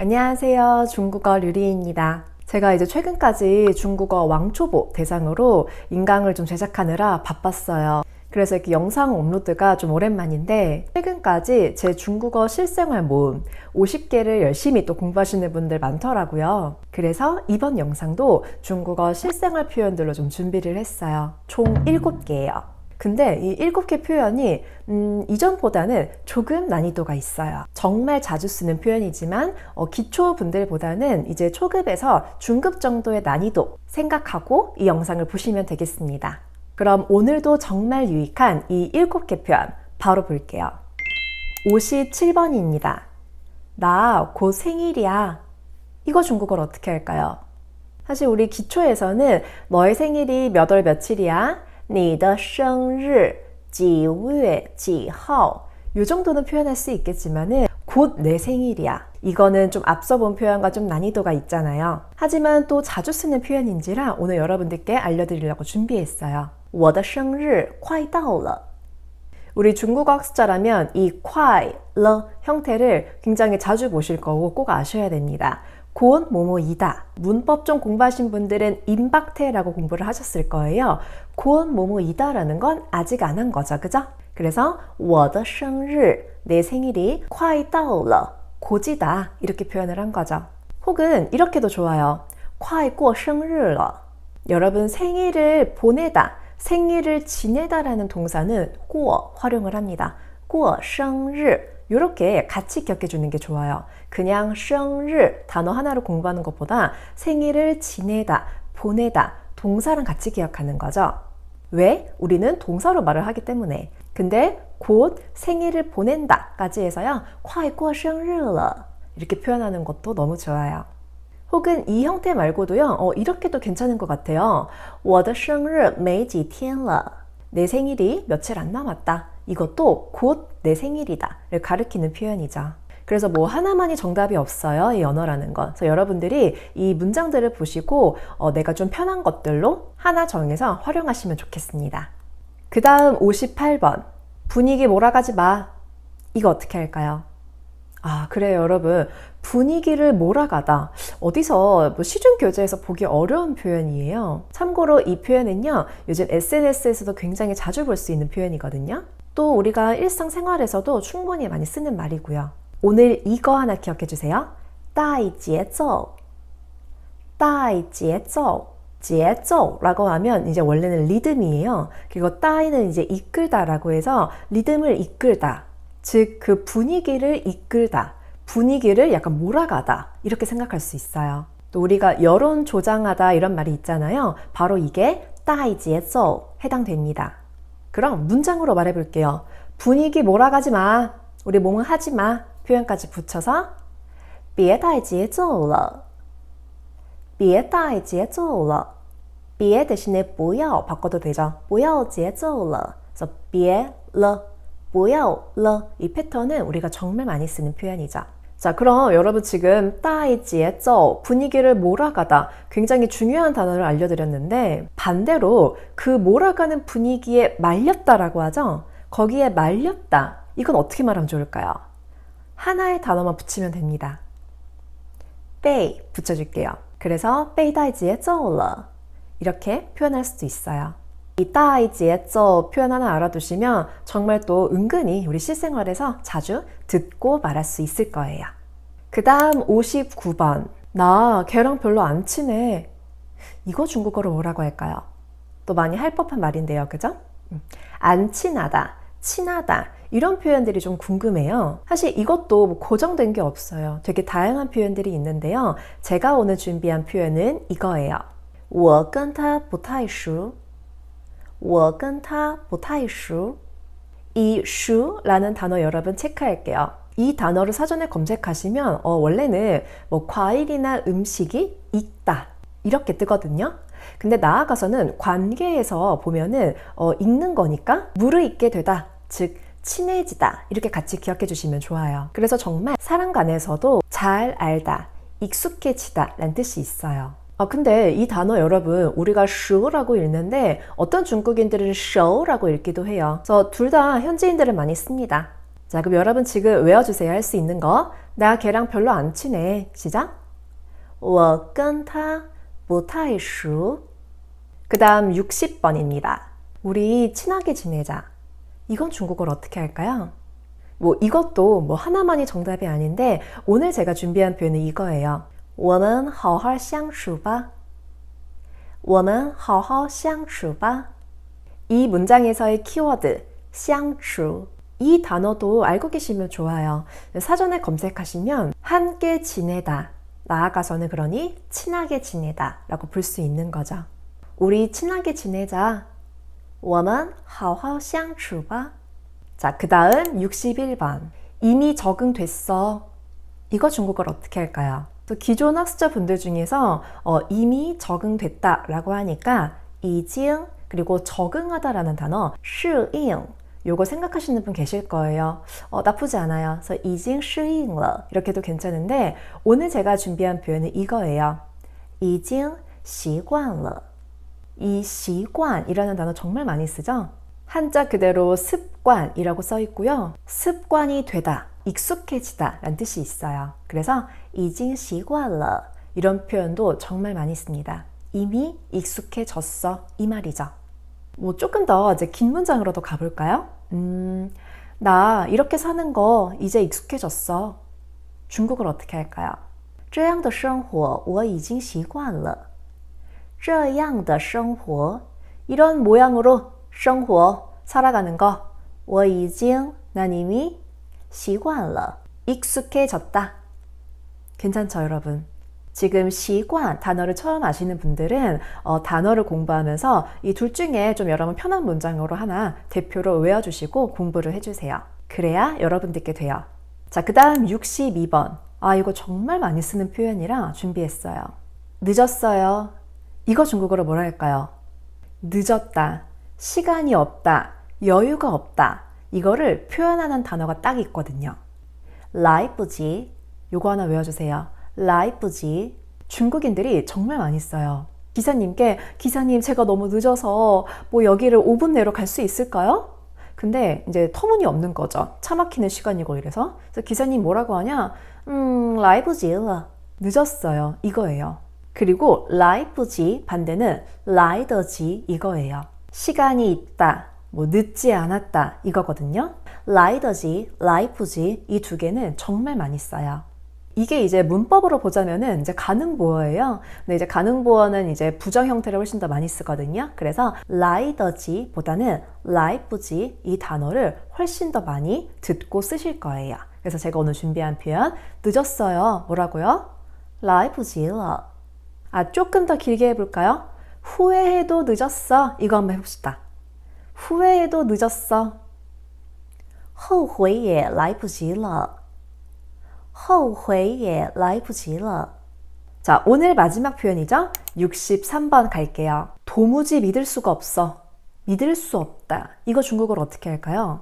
안녕하세요. 중국어 류리입니다. 제가 이제 최근까지 중국어 왕초보 대상으로 인강을 좀 제작하느라 바빴어요. 그래서 이렇게 영상 업로드가 좀 오랜만인데 최근까지 제 중국어 실생활 모음 50개를 열심히 또 공부하시는 분들 많더라고요. 그래서 이번 영상도 중국어 실생활 표현들로 좀 준비를 했어요. 총 7개예요. 근데 이 일곱 개 표현이 음, 이전보다는 조금 난이도가 있어요. 정말 자주 쓰는 표현이지만 어, 기초 분들보다는 이제 초급에서 중급 정도의 난이도 생각하고 이 영상을 보시면 되겠습니다. 그럼 오늘도 정말 유익한 이 일곱 개 표현 바로 볼게요. 57번입니다. 나 곧 생일이야. 이거 중국어로 어떻게 할까요? 사실 우리 기초에서는 너의 생일이 몇 월 며칠이야? 你的生日几月几号? 요 정도는 표현할 수 있겠지만은 곧 내 생일이야. 이거는 좀 앞서 본 표현과 좀 난이도가 있잖아요. 하지만 또 자주 쓰는 표현인지라 오늘 여러분들께 알려드리려고 준비했어요. 我的生日快到了. 우리 중국어 학습자라면 이 快了 형태를 굉장히 자주 보실 거고 꼭 아셔야 됩니다. 곧 뭐뭐이다. 문법 좀 공부하신 분들은 임박태라고 공부를 하셨을 거예요. 곧 뭐뭐이다라는 건 아직 안 한 거죠. 그죠? 그래서 我的生日, 내 생일이 快到了, 고지다 이렇게 표현을 한 거죠. 혹은 이렇게도 좋아요. 快过生日了. 여러분 생일을 보내다, 생일을 지내다라는 동사는 过 활용을 합니다. 过生日 이렇게 같이 기억해 주는 게 좋아요. 그냥 생일 단어 하나로 공부하는 것보다 생일을 지내다, 보내다, 동사랑 같이 기억하는 거죠. 왜? 우리는 동사로 말을 하기 때문에. 근데 곧 생일을 보낸다까지 해서요. 快过生日了 이렇게 표현하는 것도 너무 좋아요. 혹은 이 형태 말고도요. 어, 이렇게도 괜찮은 것 같아요. 我的生日没几天了. 내 생일이 며칠 안 남았다. 이것도 곧 내 생일이다를 가리키는 표현이죠. 그래서 뭐 하나만이 정답이 없어요. 이 언어라는 건. 그래서 여러분들이 이 문장들을 보시고 어, 내가 좀 편한 것들로 하나 정해서 활용하시면 좋겠습니다. 그 다음 58번. 분위기 몰아가지 마. 이거 어떻게 할까요? 아, 그래요, 여러분. 분위기를 몰아가다. 어디서 뭐 시중 교재에서 보기 어려운 표현이에요. 참고로 이 표현은요, 요즘 SNS에서도 굉장히 자주 볼 수 있는 표현이거든요. 또 우리가 일상생활에서도 충분히 많이 쓰는 말이고요. 오늘 이거 하나 기억해 주세요. 带节奏.带节奏. 节奏라고 하면 이제 원래는 리듬이에요. 그리고 따이는 이제 이끌다라고 해서 리듬을 이끌다. 즉 그 분위기를 이끌다. 분위기를 약간 몰아가다. 이렇게 생각할 수 있어요. 또 우리가 여론 조장하다 이런 말이 있잖아요. 바로 이게 带节奏 해당됩니다. 그럼 문장으로 말해 볼게요. 분위기 몰아가지 마. 우리 몸은 하지 마. 표현까지 붙여서 别带节奏了.别带节奏了.别 대신에 不要 바꿔도 되죠. 不要节奏了. 그래서 别了,不要了. 이 패턴은 우리가 정말 많이 쓰는 표현이죠. 자, 그럼 여러분 지금 따이지에쩌 분위기를 몰아가다 굉장히 중요한 단어를 알려드렸는데 반대로 그 몰아가는 분위기에 말렸다라고 하죠. 거기에 말렸다. 이건 어떻게 말하면 좋을까요? 하나의 단어만 붙이면 됩니다. 빼 붙여줄게요. 그래서 빼이다이지에쩌了 이렇게 표현할 수도 있어요. 이 따이지에쩌 표현 하나 알아두시면 정말 또 은근히 우리 실생활에서 자주 듣고 말할 수 있을 거예요. 그 다음 59번. 나 걔랑 별로 안 친해. 이거 중국어로 뭐라고 할까요? 또 많이 할 법한 말인데요. 그죠? 음, 안 친하다, 친하다. 이런 표현들이 좀 궁금해요. 사실 이것도 뭐 고정된 게 없어요. 되게 다양한 표현들이 있는데요. 제가 오늘 준비한 표현은 이거예요. 我跟他不太熟. 我跟他不太熟. 이 熟라는 단어 여러분 체크할게요. 이 단어를 사전에 검색하시면 어, 원래는 뭐 과일이나 음식이 있다 이렇게 뜨거든요. 근데 나아가서는 관계에서 보면은 어, 읽는 거니까 무르익게 되다 즉 친해지다 이렇게 같이 기억해 주시면 좋아요. 그래서 정말 사람 간에서도 잘 알다 익숙해지다 라는 뜻이 있어요. 아, 근데 이 단어 여러분, 우리가 슈라고 읽는데 어떤 중국인들은 쇼라고 읽기도 해요. 그래서 둘 다 현지인들은 많이 씁니다. 자, 그럼 여러분 지금 외워주세요. 할 수 있는 거. 나 걔랑 별로 안 친해. 시작. 我跟他不太熟. 그 다음 60번입니다. 우리 친하게 지내자. 이건 중국어로 어떻게 할까요? 뭐 이것도 뭐 하나만이 정답이 아닌데 오늘 제가 준비한 표현은 이거예요. 我们好好相处吧.我们好好相处吧. 이 문장에서의 키워드 相处 이 단어도 알고 계시면 좋아요. 사전에 검색하시면 함께 지내다. 나아가서는 그러니 친하게 지내다 라고 볼 수 있는 거죠. 우리 친하게 지내자. 我们好好相处吧. 자, 그 다음 61번. 이미 적응됐어. 이거 중국어로 어떻게 할까요? 또 기존 학습자분들 중에서 어, 이미 적응됐다라고 하니까 이징 그리고 적응하다라는 단어 시잉 요거 생각하시는 분 계실 거예요. 어, 나쁘지 않아요. 그래서 이징 시잉러 이렇게도 괜찮은데 오늘 제가 준비한 표현은 이거예요. 이징 시관러 이 시관이라는 단어 정말 많이 쓰죠? 한자 그대로 습관이라고 써 있고요. 습관이 되다 익숙해지다 라는 뜻이 있어요. 그래서 已经习惯了 이런 표현도 정말 많이 씁니다. 이미 익숙해졌어 이 말이죠. 뭐 조금 더 이제 긴 문장으로 더 가볼까요? 음, 나 이렇게 사는 거 이제 익숙해졌어. 중국어로 어떻게 할까요? 这样的生活我已经习惯了.这样的生活 이런 모양으로 生活 살아가는 거 我已经 난 이미 习惯了 익숙해졌다. 괜찮죠, 여러분? 지금 시관 단어를 처음 아시는 분들은 어, 단어를 공부하면서 이 둘 중에 좀 여러분 편한 문장으로 하나 대표로 외워주시고 공부를 해주세요. 그래야 여러분들께 돼요. 자, 그 다음 62번. 아, 이거 정말 많이 쓰는 표현이라 준비했어요. 늦었어요. 이거 중국어로 뭐라 할까요? 늦었다. 시간이 없다. 여유가 없다. 이거를 표현하는 단어가 딱 있거든요. 라이쁘지. 요거 하나 외워주세요. 라이쁘지. 중국인들이 정말 많이 써요. 기사님께 기사님 제가 너무 늦어서 뭐 여기를 5분 내로 갈 수 있을까요? 근데 이제 터무니없는 거죠. 차 막히는 시간이고 이래서. 그래서 기사님 뭐라고 하냐? 음, 라이브지. 늦었어요. 이거예요. 그리고 라이프지 반대는 라이더지 이거예요. 시간이 있다. 뭐 늦지 않았다 이거거든요. 라이더지, 라이프지 이 두 개는 정말 많이 써요. 이게 이제 문법으로 보자면은 이제 가능보어예요. 근데 이제 가능보어는 이제 부정 형태를 훨씬 더 많이 쓰거든요. 그래서 라이더지보다는 라이프지 이 단어를 훨씬 더 많이 듣고 쓰실 거예요. 그래서 제가 오늘 준비한 표현 늦었어요. 뭐라고요? 라이프지러. 아 조금 더 길게 해볼까요? 후회해도 늦었어. 이거 한번 해봅시다. 후회해도 늦었어. 后悔也来不及了.后悔也来不及了. 자, 오늘 마지막 표현이죠? 63번 갈게요. 도무지 믿을 수가 없어. 믿을 수 없다. 이거 중국어로 어떻게 할까요?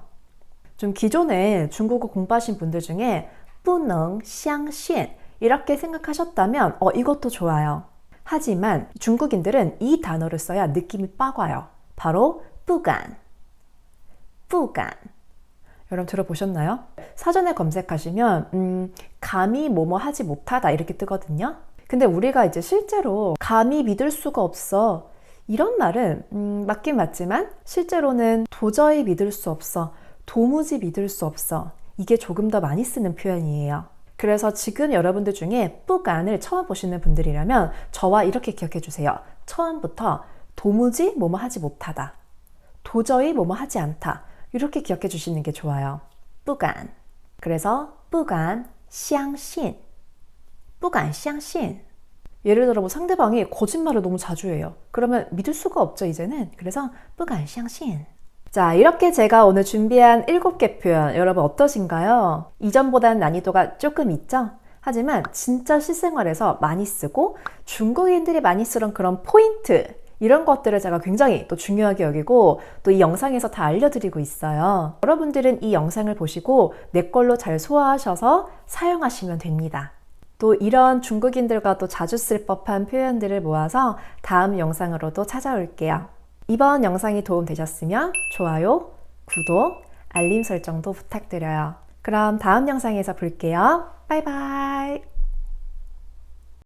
좀 기존에 중국어 공부하신 분들 중에 不能相信 이렇게 생각하셨다면 어, 이것도 좋아요. 하지만 중국인들은 이 단어를 써야 느낌이 빠가요. 바로 뿌간, 뿌간. 여러분 들어보셨나요? 사전에 검색하시면 음, 감히 뭐뭐 하지 못하다 이렇게 뜨거든요. 근데 우리가 이제 실제로 감히 믿을 수가 없어 이런 말은 음, 맞긴 맞지만 실제로는 도저히 믿을 수 없어 도무지 믿을 수 없어 이게 조금 더 많이 쓰는 표현이에요. 그래서 지금 여러분들 중에 뿌간을 처음 보시는 분들이라면 저와 이렇게 기억해 주세요. 처음부터 도무지 뭐뭐 하지 못하다. 도저히 뭐뭐 하지 않다. 이렇게 기억해 주시는 게 좋아요. 不敢. 그래서 不敢相信.不敢相信. 예를 들어 뭐 상대방이 거짓말을 너무 자주 해요. 그러면 믿을 수가 없죠, 이제는. 그래서 不敢相信. 자, 이렇게 제가 오늘 준비한 7개 표현 여러분 어떠신가요? 이전보다는 난이도가 조금 있죠? 하지만 진짜 실생활에서 많이 쓰고 중국인들이 많이 쓰는 그런 포인트 이런 것들을 제가 굉장히 또 중요하게 여기고 또 이 영상에서 다 알려드리고 있어요. 여러분들은 이 영상을 보시고 내 걸로 잘 소화하셔서 사용하시면 됩니다. 또 이런 중국인들과 또 자주 쓸 법한 표현들을 모아서 다음 영상으로도 찾아올게요. 이번 영상이 도움되셨으면 좋아요, 구독, 알림 설정도 부탁드려요. 그럼 다음 영상에서 볼게요. 바이바이.